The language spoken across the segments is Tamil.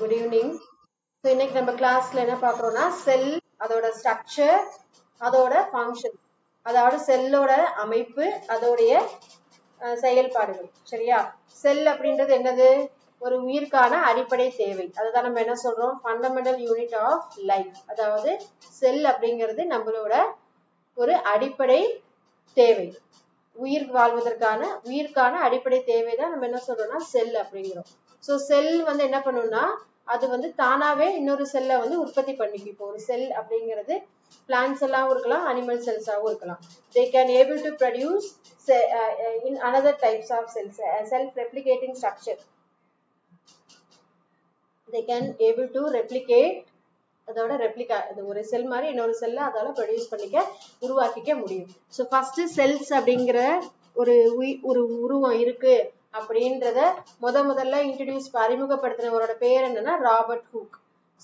குட் ஈவினிங் ஸோ இன்னைக்கு நம்ம கிளாஸ்ல என்ன பார்க்குறோம்னா செல் அதோட ஸ்ட்ரக்சர் அதோட ஃபங்க்ஷன் அதாவது செல்லோட அமைப்பு அதோடைய செயல்பாடுகள். சரியா? செல் அப்படின்றது என்னது? ஒரு உயிருக்கான அடிப்படை தேவை. அதுதான் நம்ம என்ன சொல்றோம்? ஃபண்டமெண்டல் யூனிட் ஆஃப் லைஃப் அதாவது செல் அப்படிங்கிறது நம்மளோட ஒரு அடிப்படை தேவை. உயிர் வாழ்வதற்கான உயிருக்கான அடிப்படை தேவை தான் நம்ம என்ன சொல்றோம்னா செல் அப்படிங்கிறோம். ஸோ செல் வந்து என்ன பண்ணும்னா அது வந்து தானாவே இன்னொரு செல்லை வந்து உற்பத்தி பண்ணிக்கும். இப்போ ஒரு செல் அப்படிங்கிறது பிளான்ஸ் எல்லாம் இருக்கலாம் அனிமல் செல்ஸாகவும் இருக்கலாம். They can able to produce in another types of cells self replicating structure they can able to replicate அதோட ரெப்ளிகா அது ஒரு செல் மாதிரி இன்னொரு செல்ல அதால ப்ரொடியூஸ் பண்ணிக்க உருவாக்கிக்க முடியும். ஸோ ஃபர்ஸ்ட் செல்ஸ் அப்படிங்கிற ஒரு உயிர் ஒரு உருவம் இருக்கு. அப்படின்றத முத முதல்ல இன்ட்ரடியூஸ் அறிமுகப்படுத்தினவரோட பேர் என்னன்னா ராபர்ட் ஹூக்.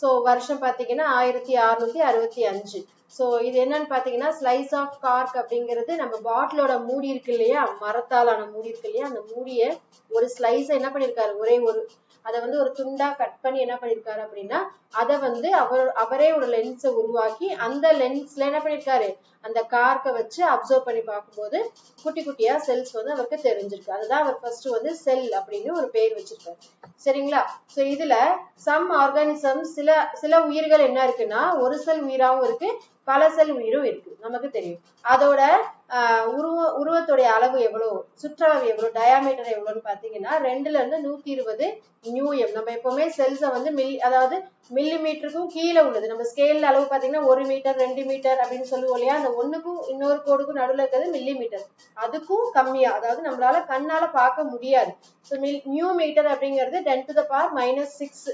ஸோ வருஷம் பார்த்தீங்கன்னா ஆயிரத்தி அறுநூத்தி அறுபத்தி அஞ்சு. ஸோ இது என்னன்னு பார்த்தீங்கன்னா ஸ்லைஸ் ஆஃப் கார்க் அப்படிங்கிறது நம்ம பாட்டிலோட மூடி இருக்கு இல்லையா? மரத்தாலான மூடி இருக்கு இல்லையா? அந்த மூடியை ஒரு ஸ்லைஸை என்ன பண்ணியிருக்காரு ஒரே ஒரு அதை வந்து ஒரு துண்டா கட் பண்ணி என்ன பண்ணியிருக்காரு அப்படின்னா அதை வந்து அவர் அவரே ஒரு லென்ஸை உருவாக்கி அந்த லென்ஸ்ல என்ன பண்ணிருக்காரு? அந்த கார்க்கை வச்சு அப்சர்வ் பண்ணி பார்க்கும்போது குட்டி குட்டியா செல்ஸ் வந்து அவருக்கு தெரிஞ்சிருக்கு. அதுதான் அவர் ஃபர்ஸ்ட் வந்து செல் அப்படின்னு ஒரு பேர் வச்சிருக்காரு. சரிங்களா? சோ இதுல சம் ஆர்கானிசம் சில சில உயிர்கள் என்ன இருக்குன்னா ஒரு செல் உயிராவும் இருக்கு பல செல் உயிரும் இருக்கு. நமக்கு தெரியும். அதோட ஆஹ் அளவு எவ்வளவு? சுற்றளவு எவ்வளவு? டயாமீட்டர் எவ்வளவுன்னு பாத்தீங்கன்னா ரெண்டுல இருந்து நூத்தி இருபது நியூஎம் நம்ம எப்பவுமே செல்ஸை வந்து மில்லி அதாவது மில்லி மீட்டருக்கும் கீழே உள்ளது. நம்ம ஸ்கேல் அளவு பாத்தீங்கன்னா ஒரு மீட்டர் ரெண்டு மீட்டர் அப்படின்னு சொல்லுவோம் இல்லையா? அந்த ஒண்ணுக்கும் இன்னொரு கோடுக்கும் நடுவில் இருக்கிறது மில்லி மீட்டர் அதுக்கும் கம்மியா. அதாவது நம்மளால கண்ணால பார்க்க முடியாது. ஸோ மில் நியூ மீட்டர் அப்படிங்கிறது ten to the power minus six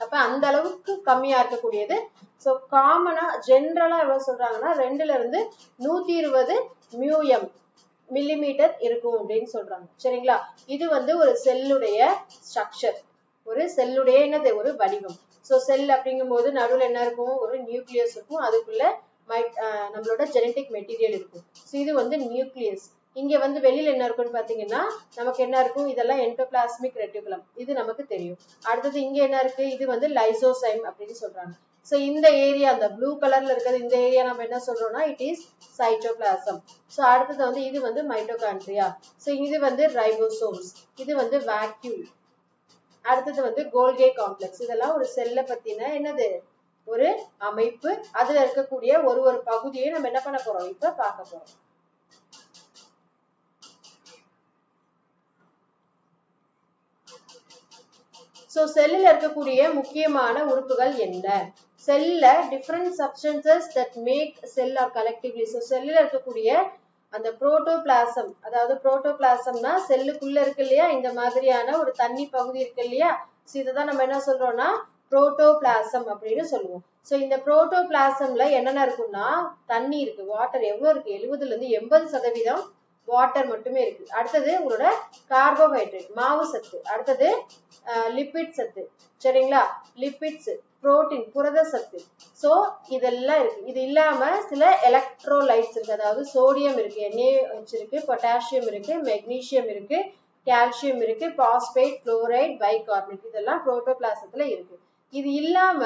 அப்ப அந்த அளவுக்கு கம்மியா இருக்கக்கூடியது. ஸோ காமனா ஜென்ரலா எவ்வளவு சொல்றாங்கன்னா ரெண்டுல இருந்து நூத்தி இருபது மியூஎம் மில்லிமீட்டர் இருக்கும் அப்படின்னு சொல்றாங்க. சரிங்களா? இது வந்து ஒரு செல்லுடைய ஸ்ட்ரக்சர் ஒரு செல்லுடைய என்னது? ஒரு வடிவம். ஸோ செல் அப்படிங்கும்போது நடுவில் என்ன இருக்கும்? ஒரு நியூக்ளியஸ் இருக்கும். அதுக்குள்ள மை ஆஹ் நம்மளோட ஜெனட்டிக் மெட்டீரியல் இருக்கும். ஸோ இது வந்து நியூக்ளியஸ் இங்க வந்து வெளியில என்ன இருக்கும்னு பாத்தீங்கன்னா நமக்கு என்ன இருக்கும்? இதெல்லாம் என்டோபிளாஸ்மிக் ரெட்டிகுலம் இது நமக்கு தெரியும். அடுத்தது இங்க என்ன இருக்கு? இது வந்து லைசோசைம் அப்படின்னு சொல்றாங்க. சோ இந்த ஏரியா அந்த ப்ளூ கலர்ல இருக்கிறது இந்த ஏரியா நம்ம என்ன சொல்றோம்னா இட் இஸ் சைட்டோபிளாசம் சோ அடுத்தது வந்து இது வந்து மைட்டோகான்ட்ரியா சோ இது வந்து ரைபோசோம்ஸ் இது வந்து வேக்யூல் அடுத்தது வந்து கோல்கே காம்ப்ளெக்ஸ் இதெல்லாம் ஒரு செல்லை பத்தின என்னது? ஒரு அமைப்பு. அதுல இருக்கக்கூடிய ஒரு ஒரு பகுதியை நம்ம என்ன பண்ண போறோம்? இப்ப பார்க்க போறோம். ஸோ செல்லில் இருக்கக்கூடிய முக்கியமான உறுப்புகள் என்ன? செல்ல different substances that make cell are collectively so செல்லில் இருக்கக்கூடிய அந்த புரோட்டோபிளாசம் அதாவது புரோட்டோபிளாசம்னா செல்லுக்குள்ள இருக்கு இல்லையா? இந்த மாதிரியான ஒரு தண்ணி பகுதி இருக்கு இல்லையா? ஸோ இதுதான் நம்ம என்ன சொல்றோம்னா புரோட்டோபிளாசம் அப்படின்னு சொல்லுவோம். ஸோ இந்த புரோட்டோபிளாசம்ல என்னென்ன இருக்கும்னா தண்ணி இருக்கு வாட்டர் எவ்வளவு இருக்கு? எழுபதுல இருந்து எண்பது சதவீதம் வாட்டர் மட்டுமே இருக்கு. அடுத்தது உங்களோட கார்போஹைட்ரேட் மாவு சத்து. அடுத்தது லிப்பிட் சத்து. சரிங்களா? லிப்பிட்ஸ் புரோட்டீன் புரத சத்து. ஸோ இதெல்லாம் இருக்கு. இது இல்லாம சில எலக்ட்ரோலைட்ஸ் இருக்கு. அதாவது சோடியம் இருக்கு NaOH இருக்கு பொட்டாசியம் இருக்கு மெக்னீசியம் இருக்கு கால்சியம் இருக்கு பாஸ்பேட் குளோரைட் பைகார்பனேட் இதெல்லாம் புரோட்டோபிளாசத்துல இருக்கு. இது இல்லாம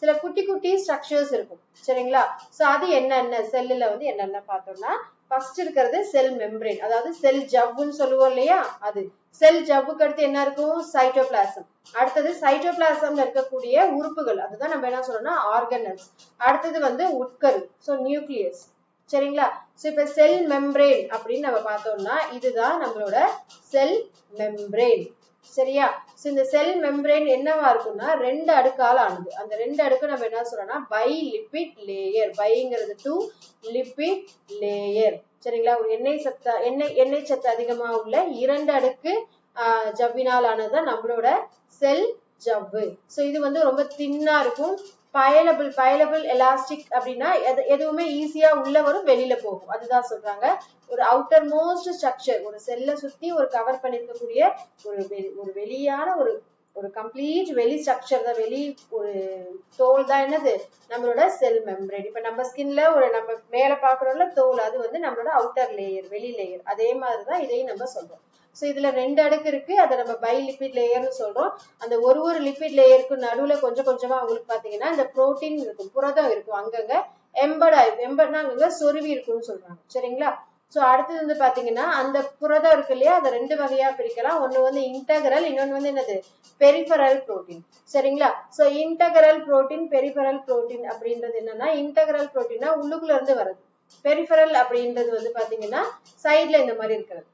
சில குட்டி குட்டி ஸ்ட்ரக்சர்ஸ் இருக்கும். சரிங்களா? ஸோ அது என்னென்ன? செல்லுல வந்து என்னென்ன பார்த்தோம்னா ஃபர்ஸ்ட் இருக்கிறது செல் மெம்பரேன் அதாவது செல் ஜவ்வுன்னு சொல்லுவோம் இல்லையா? அது. செல் ஜவ்வுக்கு அடுத்து என்ன இருக்கும்? சைட்டோபிளாசம் அடுத்தது சைட்டோபிளாசம்ல இருக்கக்கூடிய உறுப்புகள். அதுதான் நம்ம என்ன சொல்றோம்னா ஆர்கனல்ஸ் அடுத்தது வந்து உட்கரு. ஸோ நியூக்ளியஸ் சரிங்களா? ஸோ இப்போ செல் மெம்பரேன் அப்படின்னு நம்ம பார்த்தோம்னா இதுதான் நம்மளோட செல் மெம்பரேன் சரியா? ஸோ இந்த செல் மெம்பரேன் என்னவா இருக்கும்னா ரெண்டு அடுக்கால் ஆனது. அந்த ரெண்டு அடுக்கு நம்ம என்ன சொல்றோம்னா பை லிப்பிட் லேயர் பைங்கிறது டூ லிப்பிட் லேயர் சரிங்களா? எண்ணெய் சத்து எண்ணெய் எண்ணெய் சத்து அதிகமா உள்ள இரண்டு அடுக்கு ஆஹ், ஜவ்வினால் ஆனதுதான் நம்மளோட செல் ஜவ்வு. ஸோ இது வந்து ரொம்ப தின்னா இருக்கும். பயலபிள் பயலபிள் எலாஸ்டிக் அப்படின்னா எது எதுவுமே ஈஸியா உள்ள வரும் வெளியில போகும். அதுதான் சொல்றாங்க. ஒரு அவுட்டர் மோஸ்ட் ஸ்ட்ரக்சர் ஒரு செல்லை சுத்தி ஒரு கவர் பண்ணிருக்கக்கூடிய ஒரு வெ- ஒரு வெளியான ஒரு ஒரு கம்ப்ளீட் வெளி ஸ்ட்ரக்சர் தான். வெளி ஒரு தோல் தான் என்னது? நம்மளோட செல் மெம்பரேன் இப்ப நம்ம ஸ்கின்ல ஒரு நம்ம மேல பாக்குறோம்ல தோல் அது வந்து நம்மளோட அவுட்டர் லேயர் வெளி லேயர் அதே மாதிரிதான் இதையும் நம்ம சொல்றோம். ஸோ இதுல ரெண்டு அடுக்கு இருக்கு. அதை நம்ம பை லிபிட் லேயர்னு சொல்றோம். அந்த ஒரு ஒரு லிபிட் லேயருக்கு நடுவுல கொஞ்சம் கொஞ்சமா அவங்களுக்கு பாத்தீங்கன்னா இந்த புரோட்டீன் இருக்கும் புரதம் இருக்கும். அங்கங்க எம்பட் ஆயிருக்கும் எம்பட்னா அங்கங்க சொருவி இருக்கும்னு சொல்றாங்க. சரிங்களா? ஸோ அடுத்தது வந்து பாத்தீங்கன்னா அந்த புரதம் இருக்கு இல்லையா? அதை ரெண்டு வகையா பிரிக்கலாம். ஒன்று வந்து இன்டகரல் இன்னொன்னு வந்து என்னது? பெரிஃபரல் புரோட்டீன் சரிங்களா? So integral protein peripheral protein அப்படின்றது என்னன்னா இன்டகரல் புரோட்டீன்னா உள்ளுக்குள்ள இருந்து வருது பெரிஃபரல் அப்படின்றது வந்து பாத்தீங்கன்னா சைட்ல இந்த மாதிரி இருக்கிறது.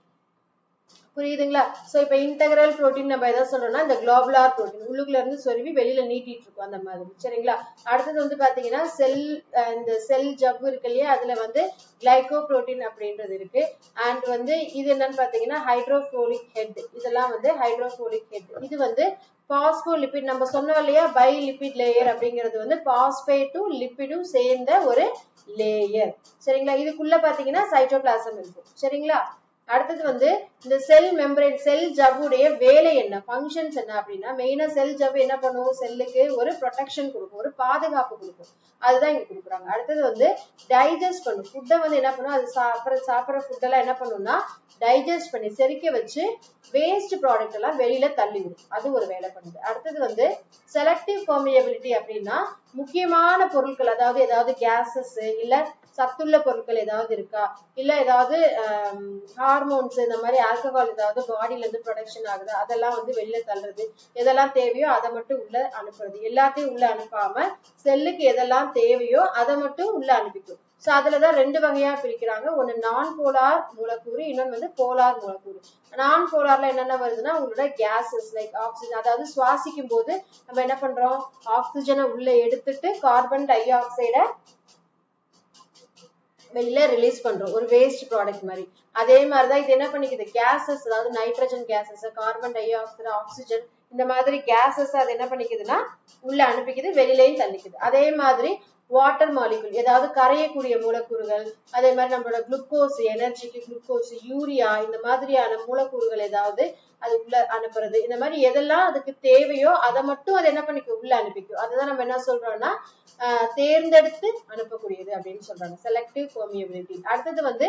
புரியுதுங்களா? சோ இப்ப இன்டகிரல் புரோட்டீன் நம்ம எதாவது சொல்றோம்னா இந்த குளோபுலார் புரோட்டீன் உள்ளுக்குள்ள இருந்து சொருவி வெளியில நீட்டிட்டு இருக்கும் அந்த மாதிரி சரிங்களா? அடுத்தது வந்து பாத்தீங்கன்னா செல் இந்த செல் ஜவ்வு இருக்கு இல்லையா? அதுல வந்து கிளைகோ புரோட்டீன் அப்படின்றது இருக்கு. அண்ட் வந்து இது என்னன்னு பாத்தீங்கன்னா ஹைட்ரோஃபோலிக் ஹெட் இதெல்லாம் வந்து ஹைட்ரோஃபோலிக் ஹெட் இது வந்து பாஸ்போலிபிட் நம்ம சொன்னோம் இல்லையா? பை லிபிட் லேயர் அப்படிங்கிறது வந்து பாஸ்பேட்டும் லிப்பிடும் சேர்ந்த ஒரு லேயர் சரிங்களா? இதுக்குள்ள பாத்தீங்கன்னா சைட்டோபிளாசம் இருக்கும் சரிங்களா? அடுத்தது வந்து இந்த செல் மெம்பரேன் செல் ஜவ்வுடைய வேலை என்ன? ஃபங்க்ஷன்ஸ் என்ன அப்படின்னா மெயினா செல் ஜவ் என்ன பண்ணுவோம் செல்லுக்கு ஒரு ப்ரொடெக்ஷன் கொடுக்கும் ஒரு பாதுகாப்பு கொடுக்கும். அதுதான் இங்க கொடுக்குறாங்க. அடுத்தது வந்து டைஜஸ்ட் பண்ணும். ஃபுட்டை வந்து என்ன பண்ணும்? அது சாப்பிட்ற சாப்பிட்ற ஃபுட்டெல்லாம் என்ன பண்ணும்னா டைஜஸ்ட் பண்ணி செரிக்க வச்சு வேஸ்ட் ப்ராடக்ட் எல்லாம் வெளியில தள்ளி விடும் அது ஒரு வேலை பண்ணுது. அடுத்தது வந்து செலக்டிவ் பெர்மியபிலிட்டி அப்படின்னா முக்கியமான பொருட்கள் அதாவது ஏதாவது கேசஸ் இல்ல சத்துள்ள பொருட்கள் ஏதாவது இருக்கா? இல்ல ஏதாவது ஹார்மோன்ஸ் இந்த மாதிரி ஆல்கஹால் ஏதாவது பாடியில இருந்து ப்ரொடக்ஷன் ஆகுது? அதெல்லாம் வந்து வெளியில தள்ளுறது. எதெல்லாம் தேவையோ அதை மட்டும் உள்ள அனுப்புறது. எல்லாத்தையும் உள்ள அனுப்பாம செல்லுக்கு எதெல்லாம் தேவையோ அதை மட்டும் உள்ள அனுப்பிக்கும். சோ அதுலதான் ரெண்டு வகையா பிரிக்கிறாங்க. ஒண்ணு நான் போலார் மூலக்கூறு இன்னொன்னு வந்து போலார் மூலக்கூறு. நான் போலார்ல என்னென்ன வருதுன்னா உங்களோட கேஸஸ் லைக் ஆக்சிஜன் அதாவது சுவாசிக்கும் போது நம்ம என்ன பண்றோம்? ஆக்சிஜனை உள்ள எடுத்துட்டு கார்பன் டை ஆக்சைடை வெளியில ரிலீஸ் பண்றோம். ஒரு வேஸ்ட் ப்ராடக்ட் மாதிரி. அதே மாதிரிதான் இது என்ன பண்ணிக்குது? கேசஸ் அதாவது nitrogen gases carbon dioxide oxygen இந்த மாதிரி கேசஸ் அது என்ன பண்ணிக்குதுன்னா உள்ள அனுப்பிக்குது வெளியிலையும் தள்ளிக்குது. அதே மாதிரி வாட்டர் மாலிகுல் ஏதாவது கரையக்கூடிய மூலக்கூறுகள் அதே மாதிரி நம்மளோட குளுக்கோஸ் எனர்ஜிக்கு குளுக்கோஸ் யூரியா இந்த மாதிரியான மூலக்கூறுகள் ஏதாவது அது உள்ள அனுப்புறது. இந்த மாதிரி எதெல்லாம் அதுக்கு தேவையோ அதை மட்டும் அது என்ன பண்ணிக்கும்? உள்ள அனுப்பிக்கும். அதுதான் நம்ம என்ன சொல்றோம்னா தேர்ந்தெடுத்து அனுப்பக்கூடியது அப்படின்னு சொல்றாங்க. செலக்டிவ் பெர்மியபிலிட்டி அடுத்தது வந்து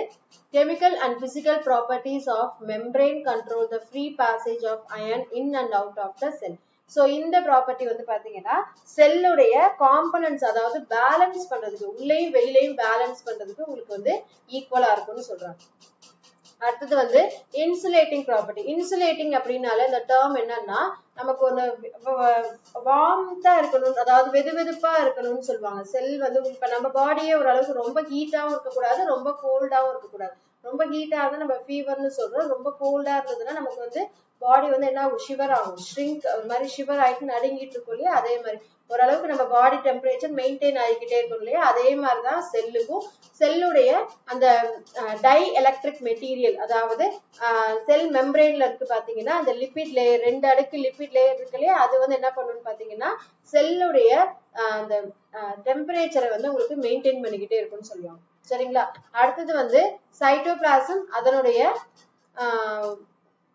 chemical and physical properties of membrane control the free passage of ion in and out of the cell so இந்த ப்ராப்பர்ட்டி வந்து பாத்தீங்கன்னா செல்லுடைய காம்பனன்ஸ் அதாவது பேலன்ஸ் பண்றதுக்கு உள்ளேயும் வெளியிலையும் பேலன்ஸ் பண்றதுக்கு உங்களுக்கு வந்து ஈக்குவலா இருக்கும்னு சொல்றாங்க. அடுத்தது வந்து இன்சுலேட்டிங் ப்ராப்பர்ட்டி இன்சுலேட்டிங் அப்படின்னால இந்த டேர்ம் என்னன்னா நமக்கு ஒன்று வார்ம்தா இருக்கணும் அதாவது வெது வெதுப்பா இருக்கணும்னு சொல்லுவாங்க. செல் வந்து இப்ப நம்ம பாடியே ஓரளவுக்கு ரொம்ப ஹீட்டாவும் இருக்கக்கூடாது ரொம்ப கோல்டாவும் இருக்கக்கூடாது. ரொம்ப ஹீட்டாக இருந்தால் நம்ம ஃபீவர்னு சொல்கிறோம் ரொம்ப கோல்டாக இருந்ததுன்னா நமக்கு வந்து பாடி வந்து என்ன ஆகும்? ஷிவர் ஆகும். ஷ்ரிங்க் ஒரு மாதிரி ஷிவர் ஆகிட்டு நடுங்கிட்டு இருக்கும் இல்லையா? அதே மாதிரி. ஓரளவுக்கு நம்ம பாடி டெம்பரேச்சர் மெயின்டைன் ஆகிக்கிட்டே இருக்கும் இல்லையா? அதே மாதிரி தான் செல்லுக்கும் செல்லுடைய அந்த டை எலக்ட்ரிக் மெட்டீரியல் அதாவது செல் மெம்பரேன்ல இருக்கு பாத்தீங்கன்னா அந்த லிபிட் லேயர் ரெண்டு அடுக்கு லிபிட் லேயர் இருக்கு இல்லையா? அது வந்து என்ன பண்ணுன்னு பாத்தீங்கன்னா செல்லுடைய அந்த டெம்பரேச்சரை வந்து உங்களுக்கு மெயின்டைன் பண்ணிக்கிட்டே இருக்கும்னு சொல்லுவாங்க. சரிங்களா? அடுத்தது வந்து சைட்டோபிளாசம் அதனுடைய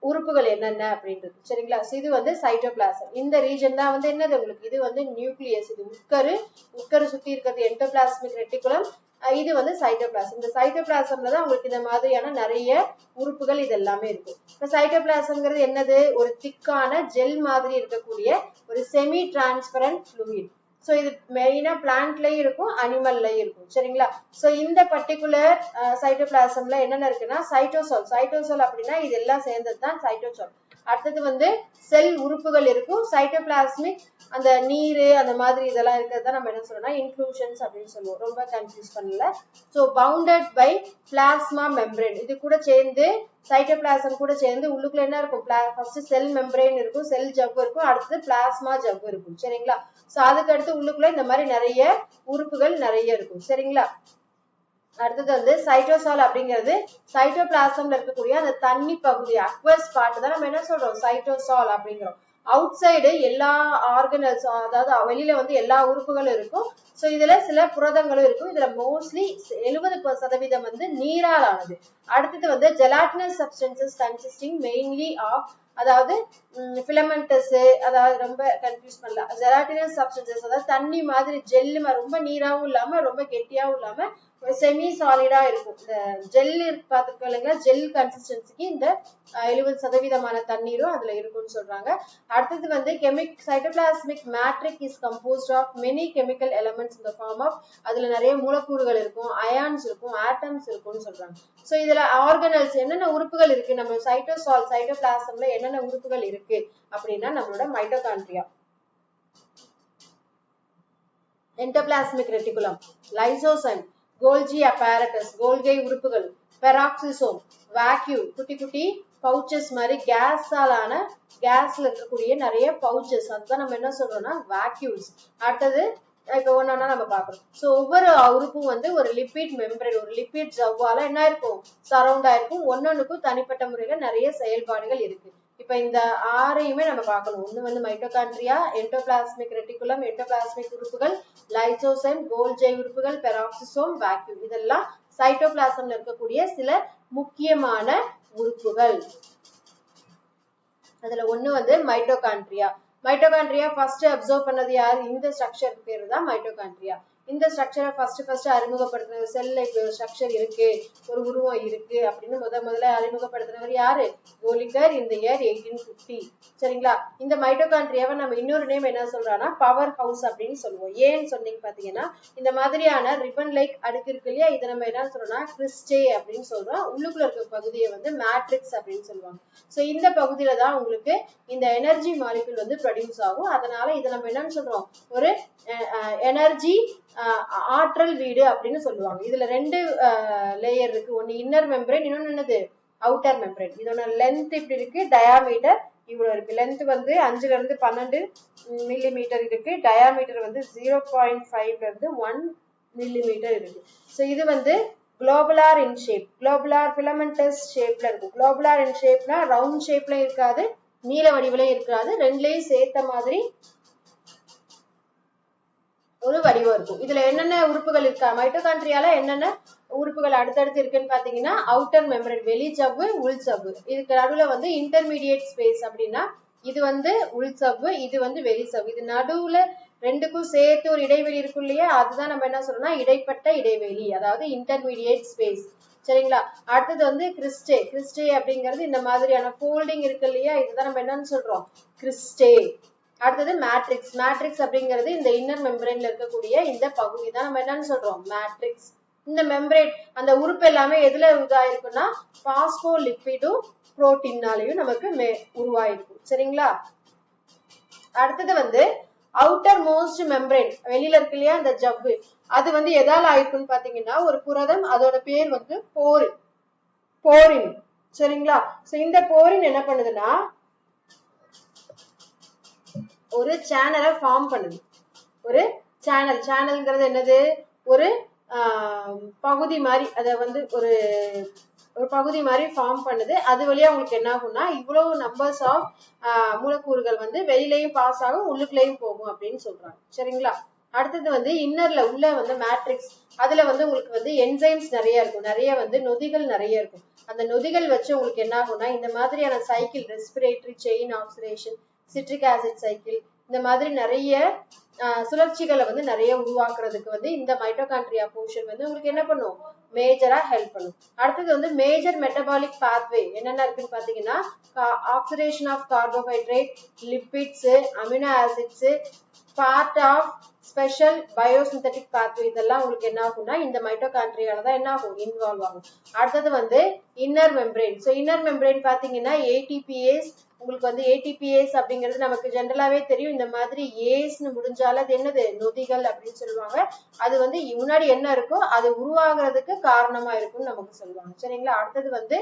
உறுப்புகள் என்னென்ன அப்படின்றது. சரிங்களா? இது வந்து சைட்டோபிளாசம் இந்த ரீஜன் தான் வந்து என்னது உங்களுக்கு? இது வந்து நியூக்ளியஸ் இது உட்கரு உட்கரு சுத்தி இருக்கிறது என்டோபிளாஸ்மிக் ரெட்டிகுலம் இது வந்து சைட்டோபிளாசம் இந்த சைட்டோபிளாசம்ல தான் உங்களுக்கு இந்த மாதிரியான நிறைய உறுப்புகள் இது எல்லாமே இருக்கும் இப்ப சைட்டோபிளாசம்ங்கிறது என்னது? ஒரு திக்கான ஜெல் மாதிரி இருக்கக்கூடிய ஒரு செமி டிரான்ஸ்பரண்ட் ஃப்ளூயிட் ஸோ இது மெயினா பிளான்ட்லயும் இருக்கும் அனிமல்லையும் இருக்கும். சரிங்களா? ஸோ இந்த பர்டிகுலர் சைட்டோபிளாசம்ல என்னென்ன இருக்குன்னா சைட்டோசோல் சைட்டோசோல் அப்படின்னா இது எல்லாம் சேர்ந்தது தான் சைட்டோசோல் அடுத்தது வந்து செல் உறுப்புகள் இருக்கும். சைட்டோபிளாஸ்மிக் அந்த நீர் அந்த மாதிரி இதெல்லாம் இருக்கிறது நம்ம என்ன சொல்றோம்னா இன்க்ளூஷன்ஸ் அப்படின்னு சொல்லுவோம். ரொம்ப கன்ஃபியூஸ் பண்ணல. So bounded by plasma membrane இது கூட சேர்ந்து சைட்டோபிளாசம் கூட சேர்ந்து உள்ளுக்குள்ள என்ன இருக்கும்? ஃபர்ஸ்ட் செல் மெம்பரேன் இருக்கும் செல் ஜவ்வு இருக்கும் அடுத்தது பிளாஸ்மா ஜவ்வு இருக்கும். சரிங்களா? ஸோ அதுக்கு அடுத்து உள்ளுக்குள்ள இந்த மாதிரி நிறைய உறுப்புகள் நிறைய இருக்கும். சரிங்களா? அடுத்தது வந்து சைட்டோசால் அப்படிங்கிறது சைட்டோபிளாசம்ல இருக்கக்கூடிய அந்த தண்ணி பகுதி அக்வஸ் பார்ட் தான் நம்ம என்ன சொல்றோம்? சைட்டோசால் அப்படிங்கிறோம். அவுட் சைடு எல்லா ஆர்கனல்ஸ் அதாவது வெளியில வந்து எல்லா உறுப்புகளும் இருக்கும். ஸோ இதுல சில புரதங்களும் இருக்கும். இதுல மோஸ்ட்லி எழுபது சதவீதம் வந்து நீரால் ஆனது அடுத்தது வந்து gelatinous substances consisting mainly of அதாவது ஃபிலமெண்டஸ் அதாவது ரொம்ப கன்ஃபியூஸ் பண்ணலாம் ஜெலாட்டினஸ் சப்ஸ்டன்சஸ் அதாவது தண்ணி மாதிரி ஜெல்லு ரொம்ப நீராகவும் இல்லாம ரொம்ப கெட்டியாகவும் இல்லாம செமி சாலிடா இருக்கும். இந்த ஜெல் பார்த்துக்கோங்க ஜெல் கன்சிஸ்டன்சிக்கு இந்த எழுபது சதவீதமான தண்ணீரும் அதுல இருக்கும்னு சொல்றாங்க. அடுத்தது வந்து chemic cytoplasmic matrix is composed of many chemical elements இந்த ஃபார்ம் ஆஃப் அதுல நிறைய மூலக்கூறுகள் இருக்கும் அயான்ஸ் இருக்கும் ஆட்டம்ஸ் இருக்கும்னு சொல்றாங்க. ஸோ இதுல ஆர்கனல்ஸ் என்னென்ன உறுப்புகள் இருக்கு? நம்ம சைட்டோசால் சைட்டோபிளாசம்ல என்னென்ன உறுப்புகள் இருக்கு? அப்படின்னா நம்மளோட mitochondria endoplasmic reticulum lysosome Golgi apparatus Golgi உறுப்புகள் பெராக்சிசோம் வேக்யூ குட்டி குட்டி பவுச்சஸ் மாதிரி கேஸாலான கேஸ்ல இருக்கக்கூடிய நிறைய பவுச்சஸ் அதுதான் நம்ம என்ன சொல்றோம்னா வேக்யூல்ஸ் அடுத்தது இப்போ ஒன்னொன்னா நம்ம பார்க்கணும் ஸோ ஒவ்வொரு உறுப்பும் வந்து ஒரு லிப்பிட் மெம்பரேன் ஒரு லிப்பிட் ஜவ்வால என்ன இருக்கும் சரௌண்ட் ஆயிருக்கும் ஒன்னொன்னுக்கும் தனிப்பட்ட முறையில நிறைய செயல்பாடுகள் இருக்கு இப்ப இந்த ஆறையுமே நம்ம பார்க்கணும். ஒண்ணு வந்து மைட்டோகாண்ட்ரியா என்டோபிளாஸ்மிக் ரெட்டிகுலம் என்டோபிளாஸ்மிக் உறுப்புகள் லைசோசைம் கோல்ஜை உறுப்புகள் பெராக்சிசோம் வேக்யூம் இதெல்லாம் சைட்டோபிளாசம்ல இருக்கக்கூடிய சில முக்கியமான உறுப்புகள். அதுல ஒண்ணு வந்து மைட்டோகாண்ட்ரியா மைட்டோகாண்ட்ரியா ஃபர்ஸ்ட் அப்சர்வ் பண்ணது யார்? இந்த ஸ்ட்ரக்சர் பேரு தான் மைட்டோகாண்ட்ரியா இந்த ஸ்ட்ரக்சரை ஃபர்ஸ்ட் ஃபர்ஸ்ட் அறிமுகப்படுத்தின செல்ல இப்படி ஒரு ஸ்ட்ரக்சர் இருக்கு ஒரு உருவம் இருக்கு அப்படின்னு முத முதல்ல அறிமுகப்படுத்தினவர் யாரு? கோலிகர் இந்த இயர் எயிட்டீன் பிப்டி சரிங்களா? இந்த மைட்டோகான்ட்ரியாவை நம்ம இன்னொரு நேம் என்ன சொல்றோம்னா பவர் ஹவுஸ் அப்படின்னு சொல்லுவோம். ஏன்னு சொன்னீங்க பாத்தீங்கன்னா இந்த மாதிரியான ரிப்பன் லைக் அடுக்கு இருக்கு இல்லையா? இதை நம்ம என்ன சொல்றோம்னா கிறிஸ்டே அப்படின்னு சொல்றோம். உள்ளுக்குள்ள இருக்க பகுதியை வந்து மேட்ரிக்ஸ் அப்படின்னு சொல்லுவாங்க. ஸோ இந்த பகுதியில தான் உங்களுக்கு இந்த எனர்ஜி மாலிகுல் வந்து ப்ரொடியூஸ் ஆகும். அதனால இதை நம்ம என்னன்னு சொல்றோம்? ஒரு எனர்ஜி ஆற்றல் வீடு அப்படின்னு சொல்லுவாங்க. இதுல ரெண்டு லேயர் இருக்கு. ஒன்னு இன்னர் மெம்பரேன் இன்னொன்னு என்னது? அவுட்டர் மெம்பரேன் இதோட லென்த் இப்படி இருக்கு டயாமீட்டர் இவ்வளவு இருக்கு. லென்த் வந்து அஞ்சுல இருந்து பன்னெண்டு மில்லி மீட்டர் இருக்கு. டயாமீட்டர் வந்து ஜீரோ பாயிண்ட் ஃபைவ்ல இருந்து ஒன் மில்லி மீட்டர் இருக்கு. ஸோ இது வந்து globular in shape globular filamentous ஷேப்ல இருக்கும் குளோபுலார் இன் ஷேப்னா ரவுண்ட் ஷேப்ல இருக்காது நீல வடிவிலையும் இருக்காது. ரெண்டுலயும் சேர்த்த மாதிரி ஒரு வடிவம் இருக்கும். இதுல என்னென்ன உறுப்புகள் இருக்கா? மைட்டோகாண்ட்ரியால என்னென்ன உறுப்புகள் அடுத்தடுத்து இருக்குன்னு பாத்தீங்கன்னா அவுட்டர் மெம்பரன் வெளி சவ்வு உள் சவ்வு. இதுக்கு நடுவுல வந்து இன்டர்மீடியட் ஸ்பேஸ் அப்படின்னா இது வந்து உள் சவ்வு இது வந்து வெளி சவ்வு. இது நடுவுல ரெண்டுக்கும் சேர்த்து ஒரு இடைவெளி இருக்கும் இல்லையா? அதுதான் நம்ம என்ன சொல்றோம்னா இடைப்பட்ட இடைவெளி அதாவது இன்டர்மீடியட் ஸ்பேஸ் சரிங்களா? அடுத்தது வந்து கிறிஸ்டே கிறிஸ்டே அப்படிங்கிறது இந்த மாதிரியான ஃபோல்டிங் இருக்கு இல்லையா? இதுதான் நம்ம என்னன்னு சொல்றோம். கிறிஸ்டே அடுத்தது மேட்ரிக்ஸ் மேட்ரிக்ஸ் அப்படிங்கிறது இந்த இன்னர் மெம்பரேன்ல இருக்கக்கூடிய இந்த பகுதி தான் நம்ம என்னன்னு சொல்றோம். மேட்ரிக்ஸ் இந்த மெம்பரேன் அந்த உறுப்பு எல்லாமே எதுல இதாயிருக்குன்னா பாஸ்போ லிப்பிடும் புரோட்டீன்னாலையும் நமக்கு மே உருவாயிருக்கும். சரிங்களா? அடுத்தது வந்து அவுட்டர் மோஸ்ட் மெம்பரேன் வெளியில இருக்கு இல்லையா அந்த ஜவ்வு அது வந்து எதால ஆயிருக்குன்னு பாத்தீங்கன்னா ஒரு புரதம் அதோட பேர் வந்து போரின் போரின் சரிங்களா? சோ இந்த போரின் என்ன பண்ணுதுன்னா ஒரு சேனலை ஃபார்ம் பண்ணுது ஒரு சேனல் சேனல்ங்கிறது என்னது? ஒரு பகுதி மாதிரி அதை வந்து ஒரு ஒரு பகுதி மாதிரி ஃபார்ம் பண்ணுது. அது வழியா உங்களுக்கு என்ன ஆகும்னா இவ்வளவு நம்பர்ஸ் ஆஃப் மூலக்கூறுகள் வந்து வெளியிலையும் பாஸ் ஆகும் உள்ளுக்குள்ளேயும் போகும் அப்படின்னு சொல்றாங்க. சரிங்களா? அடுத்தது வந்து இன்னர்ல உள்ள வந்து மேட்ரிக்ஸ் அதுல வந்து உங்களுக்கு வந்து என்சைம்ஸ் நிறைய இருக்கும். நிறைய வந்து நொதிகள் நிறைய இருக்கும். அந்த நொதிகள் வச்சு உங்களுக்கு என்ன ஆகும்னா இந்த மாதிரியான cycle respiratory chain oxidation citric acid cycle இந்த மாதிரி நிறைய சுழற்சிகளை வந்து நிறைய உருவாக்குறதுக்கு வந்து இந்த மைட்டோகான்ட்ரியா போர்ஷன் வந்து உங்களுக்கு என்ன பண்ணும்? மேஜரா ஹெல்ப் பண்ணும். அடுத்தது வந்து மேஜர் மெட்டபாலிக் பாத்வே என்னென்ன இருக்குன்னு பாத்தீங்கன்னா oxidation of carbohydrate lipids amino acids part of special biosynthetic pathway இதெல்லாம் உங்களுக்கு என்ன ஆகும்னா இந்த மைட்டோகாண்ட்ரியால தான் என்ன ஆகும்? இன்வால்வ் ஆகும். அடுத்தது வந்து inner membrane so inner membrane பாத்தீங்கன்னா ஏடிபிஏஸ் உங்களுக்கு வந்து ஏடிபிஏஸ் அப்படிங்கிறது நமக்கு ஜென்ரலாவே தெரியும். இந்த மாதிரி ஏஸ்னு முடிஞ்சால அது என்னது? நொதிகள் அப்படின்னு சொல்லுவாங்க. அது வந்து முன்னாடி என்ன இருக்கோ அது உருவாகிறதுக்கு காரணமா இருக்கும்னு நமக்கு சொல்லுவாங்க. சரிங்களா? அடுத்தது வந்து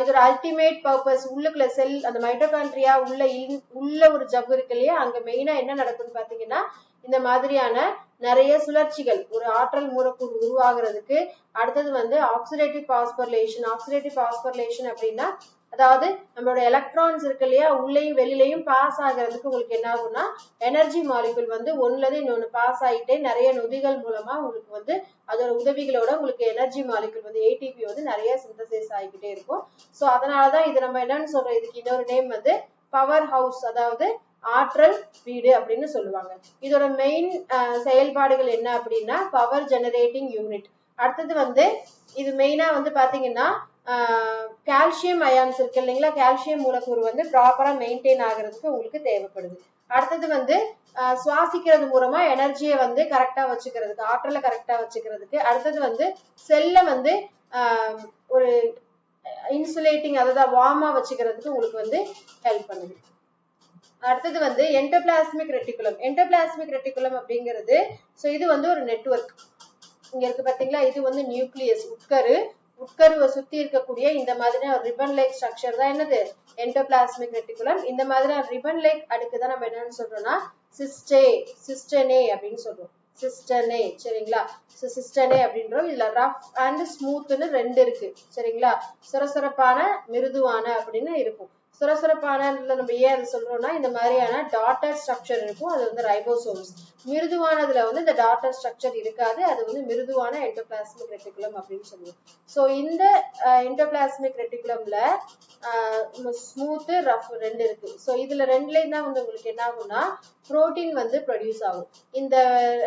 இதோட அல்டிமேட் பர்பஸ் உள்ளுக்குள்ள செல் அந்த மைட்ரோகான்ட்ரியா உள்ள உள்ள ஒரு ஜவ் இருக்கு இல்லையா? அங்க மெயினா என்ன நடக்கும்னு பாத்தீங்கன்னா இந்த மாதிரியான நிறைய சுழற்சிகள் ஒரு ஆற்றல் மூலக்கூறு உருவாகிறதுக்கு அடுத்தது வந்து ஆக்சிடேட்டிவ் பாஸ்பர்லேஷன் ஆக்சிடேட்டிவ் பாஸ்பர்லேஷன் அப்படின்னா அதாவது நம்மளோட எலக்ட்ரான்ஸ் இருக்கு இல்லையா உள்ளேயும் வெளியிலையும் பாஸ் ஆகிறதுக்கு உங்களுக்கு என்ன ஆகும்னா எனர்ஜி மாலிகுல் வந்து ஒன்னுல இன்னொன்னு பாஸ் ஆகிட்டே நிறைய நொதிகள் மூலமா உங்களுக்கு வந்து அதோட உதவிகளோட உங்களுக்கு எனர்ஜி மாலிகுல் வந்து ஏடிபி வந்து நிறைய சிந்தசைஸ் ஆகிக்கிட்டே இருக்கும். ஸோ அதனாலதான் இது நம்ம என்னன்னு சொல்றோம் இதுக்கு இன்னொரு நேம் வந்து பவர் ஹவுஸ் அதாவது ஆற்றல் வீடு அப்படின்னு சொல்லுவாங்க. இதோட மெயின் செயல்பாடுகள் என்ன அப்படின்னா பவர் ஜெனரேட்டிங் யூனிட் அடுத்தது வந்து இது மெயினா வந்து பாத்தீங்கன்னா கால்சியம் அயான்ஸ் இருக்கு இல்லைங்களா? கால்சியம் மூலக்கூறு வந்து ப்ராப்பரா மெயின்டைன் ஆகுறதுக்கு உங்களுக்கு தேவைப்படுது. அடுத்தது வந்து ஆஹ் சுவாசிக்கிறது மூலமா எனர்ஜியை வந்து கரெக்டா வச்சுக்கிறதுக்கு ஆற்றலை கரெக்டா வச்சுக்கிறதுக்கு. அடுத்தது வந்து செல்ல வந்து ஆஹ் ஒரு இன்சுலேட்டிங் அதாவது வார்மா வச்சுக்கிறதுக்கு உங்களுக்கு வந்து ஹெல்ப் பண்ணுது. அடுத்தது வந்து என்டோபிளாஸ்மிக் ரெட்டிகுலம் என்டோபிளாஸ்மிக் ரெட்டிகுலம் அப்படிங்கிறது ஸோ இது வந்து ஒரு நெட்வொர்க் இங்க இருக்கு பாத்தீங்களா? இது வந்து நியூக்ளியஸ் உட்கரு உட்கருவை சுத்தி இருக்கக்கூடிய இந்த மாதிரியான ரிபன் லைக் ஸ்ட்ரக்சர் தான் என்னது? என்டோபிளாஸ்மிக் ரெட்டிகுலம் இந்த மாதிரி ரிபன் லைக் அடுக்கு தான் நம்ம என்னன்னு சொல்றோம்னா சிஸ்டே சிஸ்டனே அப்படின்னு சொல்றோம். சிஸ்டனே சரிங்களா? ஸோ சிஸ்டனே அப்படின்றோம். இதுல ரஃப் அண்ட் ஸ்மூத்னு ரெண்டு இருக்கு. சரிங்களா? சுரசுரப்பான மிருதுவான அப்படின்னு இருக்கும். சுரசுரப்பானதுல நம்ம ஏன் அதை சொல்றோம்னா இந்த மாதிரியான டாட்டர் ஸ்ட்ரக்சர் இருக்கும். அது வந்து ரைபோசோம்ஸ் மிருதுவானதுல வந்து இந்த டாட்டர் ஸ்ட்ரக்சர் இருக்காது. அது வந்து மிருதுவான என்டோபிளாஸ்மிக் ரெட்டிகுலம் அப்படின்னு சொல்லுவோம். ஸோ இந்த என்டோபிளாஸ்மிக் ரெட்டிகுலம்ல ஸ்மூத் ரஃப் ரெண்டு இருக்கு. ஸோ இதுல ரெண்டுலேயும் தான் வந்து உங்களுக்கு என்ன ஆகும்னா புரோட்டீன் வந்து ப்ரொடியூஸ் ஆகும். இந்த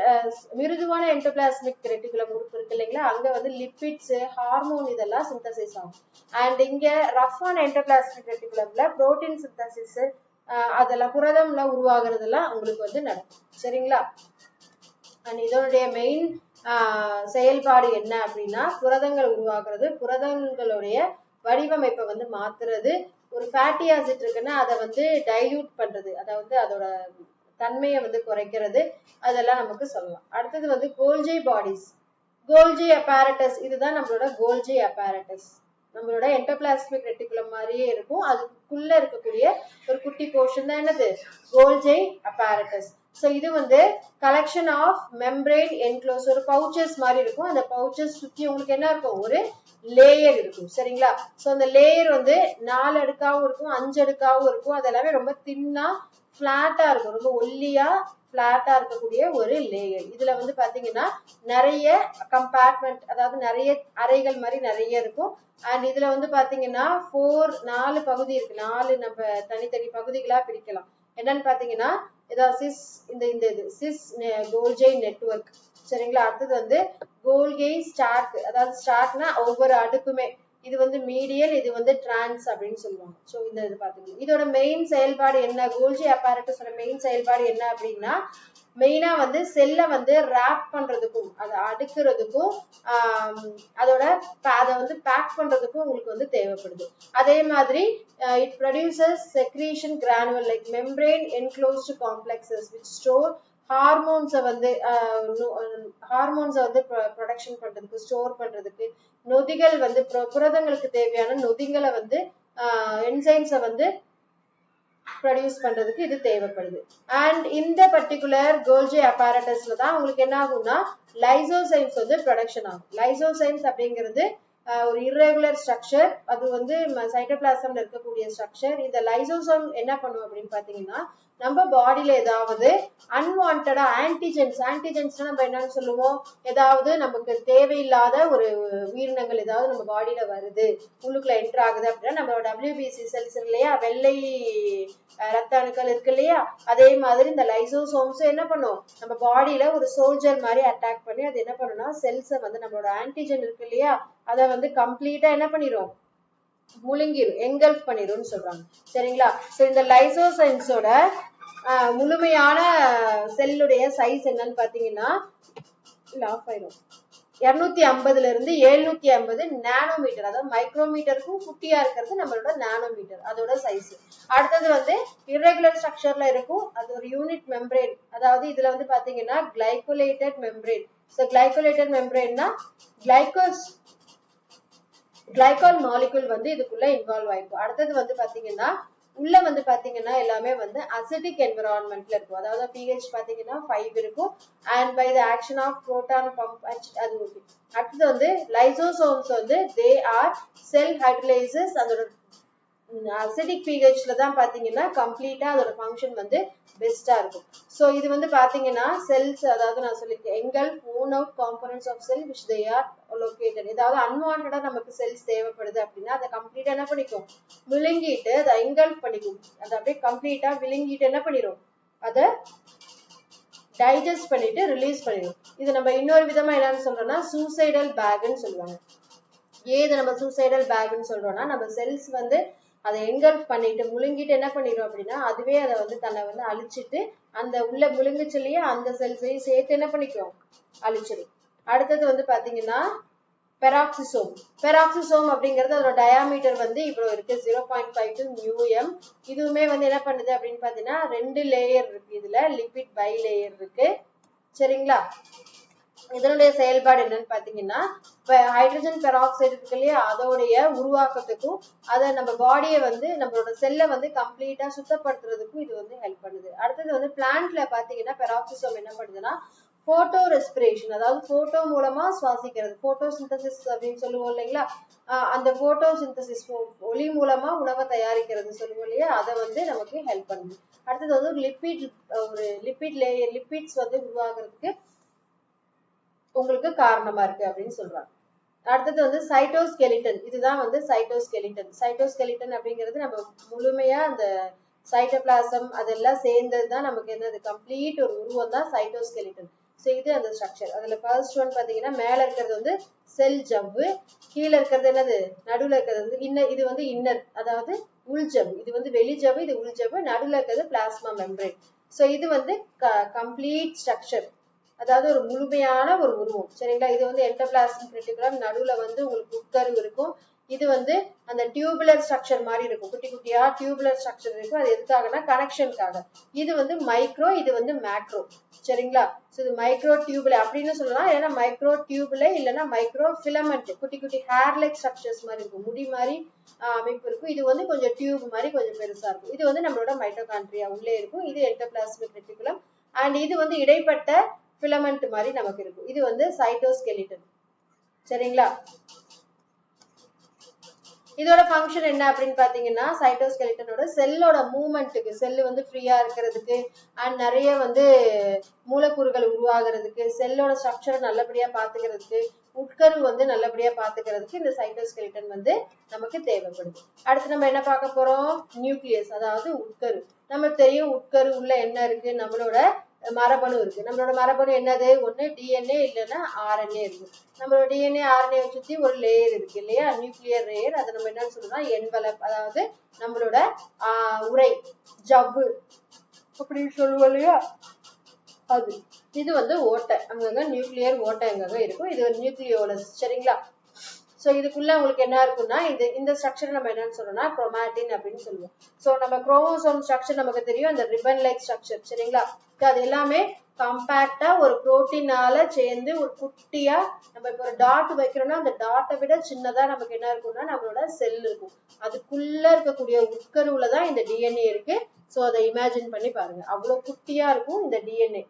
அஹ், மிருதுவான என்டோபிளாஸ்மிக் ரெட்டிகுலம் உறுப்பு இருக்கு இல்லைங்களா? அங்க வந்து லிப்பிட்ஸ் ஹார்மோன் இதெல்லாம் சிந்தசைஸ் ஆகும். அண்ட் இங்க ரஃப்பான என்டோபிளாஸ்மிக் ரெட்டிகுலம்ல புரோட்டீன் சிந்தசிஸ் அதெல்லாம் புரதம்லாம் உருவாகுறதெல்லாம் உங்களுக்கு வந்து நடக்கும். சரிங்களா? அண்ட் இதனுடைய மெயின் செயல்பாடு என்ன அப்படின்னா புரதங்கள் உருவாக்குறது புரதங்களுடைய வடிவமைப்பை வந்து மாத்துறது ஒரு ஃபேட்டி ஆசிட் இருக்குன்னா அதை வந்து டைல்யூட் பண்றது அதாவது அதோட தன்மையை வந்து குறைக்கிறது அதெல்லாம் நமக்கு சொல்லலாம். அடுத்தது வந்து கோல்ஜி பாடிஸ் கோல்ஜி அப்பாரட்டஸ் இதுதான் நம்மளோட கோல்ஜி அப்பாரட்டஸ் நம்மளோட என்டோபிளாஸ்மிக் ரெட்டிகுலம் மாதிரியே இருக்கும். அதுக்குள்ள இருக்கக்கூடிய ஒரு குட்டி போர்ஷன் தான் என்னது? கோல்ஜை அப்பாரட்டஸ் ஸோ இது வந்து கலெக்ஷன் ஆஃப் மெம்பரேன் என்க்ளோஸ் ஒரு பவுச்சஸ் மாதிரி இருக்கும். அந்த பவுச்சஸ் சுத்தி உங்களுக்கு என்ன இருக்கும்? ஒரு லேயர் இருக்கும். சரிங்களா? ஸோ அந்த லேயர் வந்து நாலு அடுக்காவும் இருக்கும் அஞ்சு அடுக்காவும் இருக்கும். அது எல்லாமே ரொம்ப தின்னா ஃப்ளாட்டாக இருக்கும். ரொம்ப ஒல்லியா பிளாட்டா இருக்கக்கூடிய ஒரு லேயர் இதுல வந்து பாத்தீங்கன்னா நிறைய கம்பார்ட்மெண்ட் அதாவது நிறைய அறைகள் மாதிரி நிறைய இருக்கும். அண்ட் இதுல வந்து பாத்தீங்கன்னா ஃபோர் நாலு பகுதி இருக்கு. நாலு நம்ம தனித்தனி பகுதிகளா பிரிக்கலாம். என்னன்னு பாத்தீங்கன்னா இதான் சிஸ் இந்த இந்த இது. சிஸ் கோல்ஜை நெட்வொர்க் சரிங்களா? அடுத்தது வந்து கோல்கை ஸ்டாக் அதாவது ஸ்டாக்னா ஒவ்வொரு அடுக்குமே. இது வந்து மீடியல் இது வந்து டிரான்ஸ் அப்படின்னு சொல்லுவாங்க. ஸோ இந்த இது பாத்தீங்கன்னா இதோட மெயின் செயல்பாடு என்ன? கோல்ஜி அப்பாரட்டஸோட மெயின் செயல்பாடு என்ன அப்படின்னா மெயினா வந்து செல்லை வந்து ரேப் பண்றதுக்கும் அதை அடுக்குறதுக்கும் அதோட அதை வந்து பேக் பண்றதுக்கும் உங்களுக்கு வந்து தேவைப்படுது. அதே மாதிரி it produces secretion granule like membrane enclosed complexes which store ஹார்மோன்ஸை வந்து ஹார்மோன்ஸை வந்து ப்ரொடக்ஷன் பண்றதுக்கு ஸ்டோர் பண்றதுக்கு நொதிகள் வந்து புரதங்களுக்கு தேவையான நொதிகளை வந்து என்சைம்ஸை வந்து ப்ரொடியூஸ் பண்றதுக்கு இது தேவைப்படுது. அண்ட் இந்த பர்டிகுலர் கோல்ஜி apparatusல தான் உங்களுக்கு என்ன ஆகும்னா லைசோசைம்ஸ் வந்து ப்ரொடக்ஷன் ஆகும். லைசோசைம்ஸ் அப்படிங்கிறது ஆஹ், ஒரு இர்ரெகுலர் ஸ்ட்ரக்சர் அது வந்து சைட்டோபிளாசம்ல இருக்கக்கூடிய ஸ்ட்ரக்சர் இந்த லைசோசோம் என்ன பண்ணும் அப்படின்னு பாத்தீங்கன்னா நம்ம பாடியில ஏதாவது அன்வான்டா ஆன்டிஜென்ஸ் ஆன்டிஜென்ஸ்னா நம்ம என்னன்னு சொல்லுவோம்? ஏதாவது நமக்கு தேவையில்லாத ஒரு உயிரினங்கள் ஏதாவது நம்ம பாடியில வருது. உள்ளுக்குள்ள என்டர் ஆகுது அப்படின்னா நம்ம டபிள்யூபிசி செல்ஸ் இல்லையா? வெள்ளை ரத்த அணுக்கள் இருக்கு இல்லையா? அதே மாதிரி இந்த லைசோசோம்ஸ் என்ன பண்ணும்? நம்ம பாடியில ஒரு சோல்ஜர் மாதிரி அட்டாக் பண்ணி அது என்ன பண்ணும்னா செல்ஸை வந்து நம்மளோட ஆன்டிஜென் இருக்கு இல்லையா? அதை வந்து கம்ப்ளீட்டா என்ன பண்ணிரும்? முழுங்கிரும் எங்கல்ஃப் பண்ணிரும்னு சொல்றாங்க. சரிங்களா? சோ இந்த லைசோசைம்ஸோட முழுமையான செல்லுடைய சைஸ் என்னன்னு பாத்தீங்கன்னா இல்ல ஆஃப் ஆயிரும். இருநூத்தி ஐம்பதுல இருந்து எழுநூத்தி ஐம்பது நானோமீட்டர் அதாவது மைக்ரோமீட்டருக்கும் குட்டியா இருக்கிறது நம்மளோட நானோமீட்டர் அதோட சைஸ் அடுத்தது வந்து இரெகுலர் ஸ்ட்ரக்சர்ல இருக்கும். அது ஒரு யூனிட் மெம்பரேன் அதாவது இதுல வந்து பாத்தீங்கன்னா கிளைகோலேட்டட் மெம்பரேன் ஸோ கிளைகோலேட்டட் மெம்பரேன்னா கிளைகோஸ் கிளைகால் மாலிகுல் வந்து இதுக்குள்ள இன்வால்வ் ஆயிருக்கும் அடுத்தது வந்து பாத்தீங்கன்னா உள்ள வந்து பாத்தீங்கன்னா எல்லாமே வந்து அசிடிக் என்விரான்மெண்ட்ல இருக்கும். அதாவது பிஹெச் பாத்தீங்கன்னா ஃபைவ் இருக்கும். And by the action of proton pump அது ஓகே அடுத்தது வந்து லைசோசோம்ஸ் வந்து தே ஆர் செல் ஹைட்ரலைசஸ் அதோட அசிடிக் பிஹெச்ல தான் பாத்தீங்கன்னா கம்ப்ளீட்டா அதோட ஃபங்க்ஷன் வந்து பெஸ்டா இருக்கும். ஸோ இது வந்து பாத்தீங்கன்னா செல்ஸ் அதாவது நான் சொல்லியிருக்கேன் angle own out components of cell which they are located ஏதாவது அன்வான்டா நமக்கு செல்ஸ் தேவைப்படுது அப்படின்னா அதை கம்ப்ளீட்டா என்ன பண்ணிக்கும்? விழுங்கிட்டு அதை எங்கல் பண்ணிக்கும். அதை அப்படியே கம்ப்ளீட்டா விழுங்கிட்டு என்ன பண்ணிடும் அதை டைஜஸ்ட் பண்ணிட்டு ரிலீஸ் பண்ணிடும் இது நம்ம இன்னொரு விதமா என்னன்னு சொல்றோம்னா சூசைடல் பேக்னு சொல்லுவாங்க. ஏது நம்ம சூசைடல் பேக்னு சொல்றோம்னா நம்ம செல்ஸ் வந்து அதை எங்கல்ஃப் பண்ணிட்டு முழுங்கிட்டு என்ன பண்ணிடும் அப்படின்னா அதுவே அதை வந்து தன்னை வந்து அழிச்சிட்டு அந்த உள்ள முழுங்குச்சலையே அந்த செல்ஸையும் சேர்த்து என்ன பண்ணிக்கும்? அழிச்சிடும் அடுத்தது வந்து பாத்தீங்கன்னா பெராக்சிசோம் பெராக்சிசோம் அப்படிங்கிறது அதோட டயாமீட்டர் வந்து இவ்வளவு இருக்கு. ஜீரோ பாயிண்ட் ஃபைவ் டு நியூஎம் இதுவுமே வந்து என்ன பண்ணுது அப்படின்னு பாத்தீங்கன்னா ரெண்டு லேயர் இருக்கு. இதுல லிபிட் பை லேயர் இருக்கு. சரிங்களா? இதனுடைய செயல்பாடு என்னன்னு பாத்தீங்கன்னா இப்ப ஹைட்ரஜன் பெராக்சைடு இருக்கு இல்லையா அதோடைய உருவாக்கத்துக்கும் அதை நம்ம பாடியை வந்து நம்மளோட செல்லை வந்து கம்ப்ளீட்டா சுத்தப்படுத்துறதுக்கும் இது வந்து ஹெல்ப் பண்ணுது. அடுத்தது வந்து பிளான்ட்ல பாத்தீங்கன்னா பெராக்சிசோம் என்ன பண்ணுதுன்னா போட்டோ ரெஸ்பிரேஷன் அதாவது போட்டோ மூலமா சுவாசிக்கிறது. போட்டோ சிந்தசிஸ் அப்படின்னு சொல்லுவோம் இல்லைங்களா? ஆஹ் அந்த போட்டோ சிந்தசிஸ் ஒளி மூலமா உணவை தயாரிக்கிறது சொல்லுவோம் இல்லையா? அதை வந்து நமக்கு ஹெல்ப் பண்ணுது. அடுத்தது வந்து லிப்பிட் ஒரு லிப்பிட் லேயர் லிப்பிட்ஸ் வந்து உருவாகிறதுக்கு உங்களுக்கு காரணமா இருக்கு அப்படின்னு சொல்றாங்க. அடுத்தது வந்து சைட்டோஸ்கெலிட்டன் இதுதான் வந்து சைட்டோஸ்கெலிட்டன் சைட்டோஸ்கெலிட்டன் அப்படிங்கிறது நம்ம முழுமையா அந்த சைட்டோபிளாசம் அதெல்லாம் சேர்ந்தது தான் நமக்கு என்னது கம்ப்ளீட் ஒரு உருவம் தான் சைட்டோஸ்கெலிட்டன் ஸோ இது அந்த ஸ்ட்ரக்சர் அதுல ஃபர்ஸ்ட் ஒன் பாத்தீங்கன்னா மேல இருக்கிறது வந்து செல் ஜவ்வு கீழே இருக்கிறது என்னது? நடுவுல இருக்கிறது வந்து இன்னர் இது வந்து இன்னர் அதாவது உள்ஜவ்வு இது வந்து வெளிஜவ்வு இது உள்ஜவ்வு நடுவில் இருக்கிறது பிளாஸ்மா மெம்பரேன் ஸோ இது வந்து கம்ப்ளீட் ஸ்ட்ரக்சர் அதாவது ஒரு முழுமையான ஒரு உருவம். சரிங்களா? இது வந்து என்டோபிளாஸ்மிக் ரெட்டிகுலம் நடுவுல வந்து உங்களுக்கு உட்கரு இருக்கும். இது வந்து அந்த டியூபுலர் ஸ்ட்ரக்சர் மாதிரி இருக்கும். குட்டி குட்டியா டியூபுலர் ஸ்ட்ரக்சர் இருக்கும். அது எதுக்காகனா கனெக்ஷனுக்காக இது வந்து மைக்ரோ இது வந்து மேக்ரோ சரிங்களா? ஸோ இது மைக்ரோ டியூபுல அப்படின்னு சொல்லலாம். ஏன்னா மைக்ரோ டியூபுல இல்லைன்னா மைக்ரோ ஃபிலமெண்ட் குட்டி குட்டி ஹேர் லைக் ஸ்ட்ரக்சர்ஸ் மாதிரி இருக்கும். முடி மாதிரி ஆஹ் அமைப்பு இருக்கும். இது வந்து கொஞ்சம் டியூப் மாதிரி கொஞ்சம் பெருசா இருக்கும். இது வந்து நம்மளோட மைட்டோகான்ட்ரியா உள்ளே இருக்கும். இது என்டோபிளாஸ்மிக் ரெட்டிகுலம் அண்ட் இது வந்து இடைப்பட்ட ஃபிலமெண்ட் மாதிரி நமக்கு இருக்கும். இது வந்து சைட்டோஸ்கெலிட்டன் சரிங்களா? இதோட ஃபங்க்ஷன் என்ன அப்படின்னு பாத்தீங்கன்னா சைட்டோஸ்கெலிட்டனோட செல்லோட மூவ்மெண்ட்டுக்கு செல்லு வந்து ஃப்ரீயா இருக்கிறதுக்கு அண்ட் நிறைய வந்து மூலக்கூறுகள் உருவாகிறதுக்கு செல்லோட ஸ்ட்ரக்சரை நல்லபடியா பாத்துக்கிறதுக்கு உட்கரு வந்து நல்லபடியா பாத்துக்கிறதுக்கு இந்த சைட்டோஸ்கெலிட்டன் வந்து நமக்கு தேவைப்படுது. அடுத்து நம்ம என்ன பார்க்க போறோம்? நியூக்ளியஸ் அதாவது உட்கரு நமக்கு தெரியும் உட்கரு உள்ள என்ன இருக்கு? நம்மளோட மரபணு இருக்கு. நம்மளோட மரபணு என்னது? ஒண்ணு டிஎன்ஏ இல்லைன்னா ஆர்என்ஏ இருக்கு. நம்மளோட டிஎன்ஏ ஆர்என்ஏ சுத்தி ஒரு லேயர் இருக்கு இல்லையா? நியூக்ளியர் லேயர் அதை நம்ம என்னன்னு சொல்லலாம் என்வலப் அதாவது நம்மளோட ஆஹ் உரை ஜவ்வு அப்படின்னு சொல்லுவோம் இல்லையா? அது. இது வந்து ஓட்டை. அங்கங்க நியூக்ளியர் ஓட்டை அங்கங்க இருக்கும். இது ஒரு நியூக்ளியோலஸ் சரிங்களா? ஸோ இதுக்குள்ள உங்களுக்கு என்ன இருக்கும்னா இது இந்த ஸ்ட்ரக்சர் நம்ம என்னன்னு சொல்றோம்னா குரோமாட்டின் அப்படின்னு சொல்லுவோம். ஸோ நம்ம குரோமோசோம் ஸ்ட்ரக்சர் நமக்கு தெரியும் அந்த ரிப்பன் லைக் ஸ்ட்ரக்சர் சரிங்களா அது எல்லாமே கம்பேக்டா ஒரு புரோட்டீனால சேர்ந்து ஒரு குட்டியா நம்ம இப்போ ஒரு டாட் வைக்கிறோம்னா அந்த டாட்டை விட சின்னதா நமக்கு என்ன இருக்கும்னா நம்மளோட செல் இருக்கும். அதுக்குள்ள இருக்கக்கூடிய உட்கருவுல தான் இந்த டிஎன்ஏ இருக்கு. ஸோ அதை இமேஜின் பண்ணி பாருங்க. அவ்வளவு குட்டியா இருக்கும் இந்த டிஎன்ஏ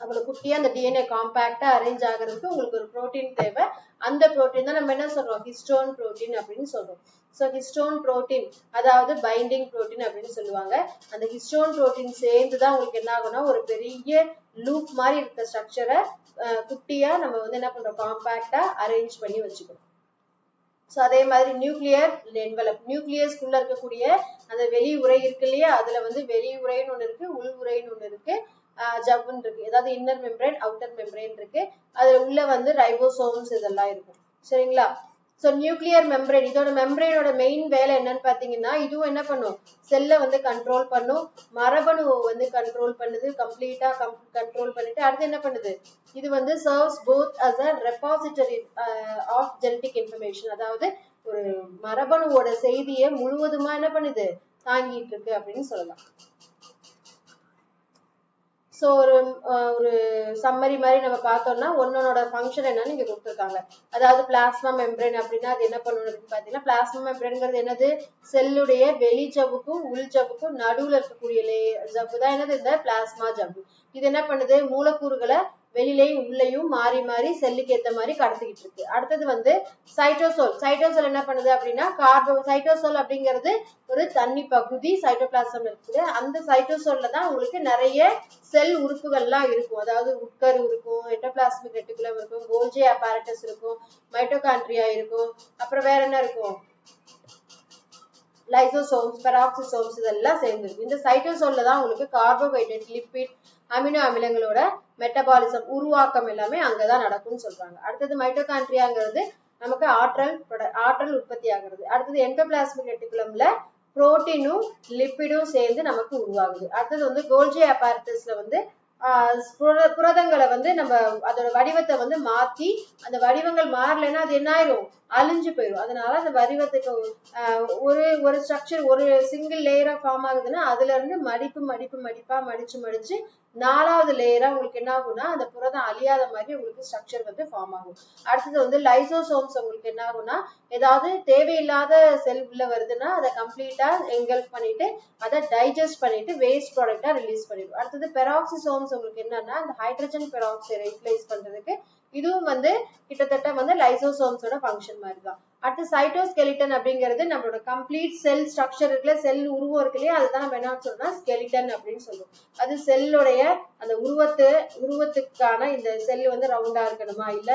அவ்வளவு குட்டியா அந்த டிஎன்ஏ காம்பேக்டா அரேஞ்ச் ஆகிறதுக்கு உங்களுக்கு ஒரு புரோட்டீன் தேவை. அந்த புரோட்டீன் தான் நம்ம என்ன சொல்றோம்? ஹிஸ்டோன் புரோட்டீன் அப்படின்னு சொல்றோம். ஸோ ஹிஸ்டோன் ப்ரோட்டீன் அதாவது பைண்டிங் ப்ரோட்டீன் அப்படின்னு சொல்லுவாங்க. அந்த ஹிஸ்டோன் ப்ரோட்டீன் சேர்ந்து தான் உங்களுக்கு என்ன ஆகும்னா ஒரு பெரிய லூப் மாதிரி இருக்க ஸ்ட்ரக்சரை குட்டியா நம்ம வந்து என்ன பண்றோம்? காம்பேக்டா அரேஞ்ச் பண்ணி வச்சுக்கணும். ஸோ அதே மாதிரி நியூக்ளியர் என்வலப் நியூக்ளியஸ்குள்ள இருக்கக்கூடிய அந்த வெளி உரை இருக்கு இல்லையா? அதுல வந்து வெளி உரைன்னு ஒன்று இருக்கு உள் உரைன்னு ஒன்று இருக்கு. ஜவ்வுன்னு இருக்கு. ஏதாவது இன்னர் மெம்பரேன் அவுட்டர் மெம்பரேன் இருக்கு. அதுல உள்ள வந்து ரைபோசோம்ஸ் இதெல்லாம் இருக்கும். சரிங்களா? ஸோ நியூக்ளியர் மெம்பரேன் இதோட மெம்பரேனோட மெயின் வேலை என்னன்னு பாத்தீங்கன்னா இதுவும் என்ன பண்ணும்? செல்லை வந்து கண்ட்ரோல் பண்ணும். மரபணு வந்து கண்ட்ரோல் பண்ணுது. கம்ப்ளீட்டா கண்ட்ரோல் பண்ணிட்டு அடுத்து என்ன பண்ணுது? இது வந்து serves both as a repository of genetic information அதாவது ஒரு மரபணுவோட செய்தியை முழுவதுமா என்ன பண்ணுது? தாங்கிட்டு இருக்கு அப்படின்னு சொல்லலாம். ஸோ ஒரு ஒரு சம்மரி மாதிரி நம்ம பார்த்தோம்னா ஒன்னொன்னோட ஃபங்க்ஷன் என்னன்னு இங்க கொடுத்துருக்காங்க. அதாவது பிளாஸ்மா மெம்பரேன் அப்படின்னா அது என்ன பண்ணணும் பார்த்தீங்கன்னா பிளாஸ்மா மெம்பரேன்ங்கிறது என்னது? செல்லுடைய வெளி ஜவ்வுக்கும் உள் ஜவ்வுக்கும் நடுவுல இருக்கக்கூடிய லே ஜவ்வு தான் என்னது? இந்த பிளாஸ்மா ஜவ்வு. இது என்ன பண்ணுது? மூலக்கூறுகளை வெளியிலையும் உள்ளேயும் மாறி மாறி செல்லுக்கு ஏத்த மாதிரி கடத்திக்கிட்டு இருக்கு. அடுத்தது வந்து சைட்டோசோல் சைட்டோசோல் என்ன பண்ணுது அப்படின்னா கார்போ சைட்டோசோல் அப்படிங்கிறது ஒரு தண்ணி பகுதி சைட்டோபிளாசம் இருக்குது. அந்த சைட்டோசோல்ல தான் உங்களுக்கு நிறைய செல் உறுப்புகள்லாம் இருக்கும். அதாவது உட்கரு இருக்கும் எட்டோபிளாஸ்மிக் ரெட்டிகுலம் இருக்கும் கோல்ஜே அப்பாரட்டஸ் இருக்கும் மைட்டோகான்ட்ரியா இருக்கும். அப்புறம் வேற என்ன இருக்கும்? லைசோசோம்ஸ் பெராக்சிசோம்ஸ் இதெல்லாம் சேர்ந்துருக்கு. இந்த சைட்டோசோல்ல தான் உங்களுக்கு கார்போஹைட்ரேட் லிப்பிட் அமினோ அமிலங்களோட மெட்டபாலிசம் உருவாக்கம் எல்லாமே அங்கதான் நடக்கும்னு சொல்றாங்க. அடுத்தது மைட்டோகான்ட்ரியாங்கிறது நமக்கு ஆற்றல் ஆற்றல் உற்பத்தி ஆகிறது அடுத்தது என்டோபிளாஸ்மிக் ரெட்டிகுலம்ல புரோட்டீனும் லிப்பிடும் சேர்ந்து நமக்கு உருவாகுது. அடுத்தது வந்து கோல்ஜி அப்பாரட்டஸ்ல வந்து புரதங்களை வந்து நம்ம அதோட வடிவத்தை வந்து மாத்தி அந்த வடிவங்கள் மாறலைன்னா அது என்ன ஆயிரும் அழிஞ்சு போயிடும் அதனால அந்த வடிவத்துக்கு ஆஹ் ஒரு ஒரு ஸ்ட்ரக்சர் ஒரு சிங்கிள் லேயரா ஃபார்ம் ஆகுதுன்னா அதுல இருந்து மடிப்பு மடிப்பு மடிப்பா மடிச்சு மடிச்சு நாலாவது லேயரா உங்களுக்கு என்ன ஆகும்னா அந்த புரதம் அழியாத மாதிரி உங்களுக்கு ஸ்ட்ரக்சர் வந்து ஃபார்ம் ஆகும். அடுத்தது வந்து லைசோசோம்ஸ் உங்களுக்கு என்ன ஆகும்னா ஏதாவது தேவையில்லாத செல் உள்ள வருதுன்னா அதை கம்ப்ளீட்டா எங்கல்ஃப் பண்ணிட்டு அதை டைஜஸ்ட் பண்ணிட்டு வேஸ்ட் ப்ராடக்டா ரிலீஸ் பண்ணிடும். அடுத்தது பெராக்சிசோம்ஸ் உங்களுக்கு என்னன்னா அந்த ஹைட்ரஜன் பெராக்சைடை யூட்டிலைஸ் பண்றதுக்கு இதுவும் வந்து கிட்டத்தட்ட வந்து லைசோசோம்ஸோட ஃபங்க்ஷன் மாதிரி தான் அடுத்து சைட்டோஸ்கெலிட்டன் அப்படிங்கிறது நம்மளோட கம்ப்ளீட் செல் ஸ்ட்ரக்சர் இருக்குல்ல செல் உருவம் இருக்கு இல்லையா அதுதான் நம்ம என்ன சொல்றோம்னா ஸ்கெலிட்டன் அப்படின்னு சொல்லுவோம் அது செல்லுடைய அந்த உருவத்து உருவத்துக்கான இந்த செல் வந்து ரவுண்டா இருக்கணுமா இல்ல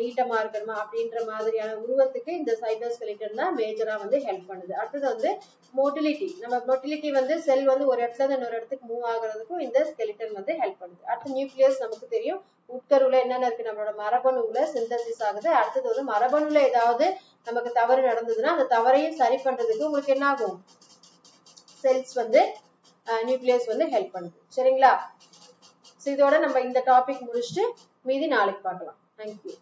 நீட்டமா இருக்கணுமா அப்படின்ற மாதிரியான உருவத்துக்கு இந்த சைட்டோஸ்கெலிட்டன் தான் மேஜரா வந்து ஹெல்ப் பண்ணுது. அடுத்தது வந்து மொட்டிலிட்டி நம்ம மொட்டிலிட்டி வந்து செல் வந்து ஒரு இடத்துல இருந்து இன்னொரு இடத்துக்கு மூவ் ஆகுறதுக்கும் இந்த ஸ்கெலிட்டன் வந்து ஹெல்ப் பண்ணுது. அடுத்து நியூக்ளியஸ் நமக்கு தெரியும். உட்கருவுல என்னென்ன இருக்கு? நம்மளோட மரபணுவுல சிந்தசிஸ் ஆகுது. அடுத்தது வந்து மரபணுல ஏதாவது நமக்கு தவறு நடந்ததுன்னா அந்த தவறையும் சரி பண்றதுக்கு உங்களுக்கு என்ன ஆகும்? செல்ஸ் வந்து நியூக்ளியஸ் வந்து ஹெல்ப் பண்ணுது. சரிங்களா? இதோட நம்ம இந்த டாபிக் முடிச்சுட்டு மீதி நாளைக்கு பார்க்கலாம். தேங்க்யூ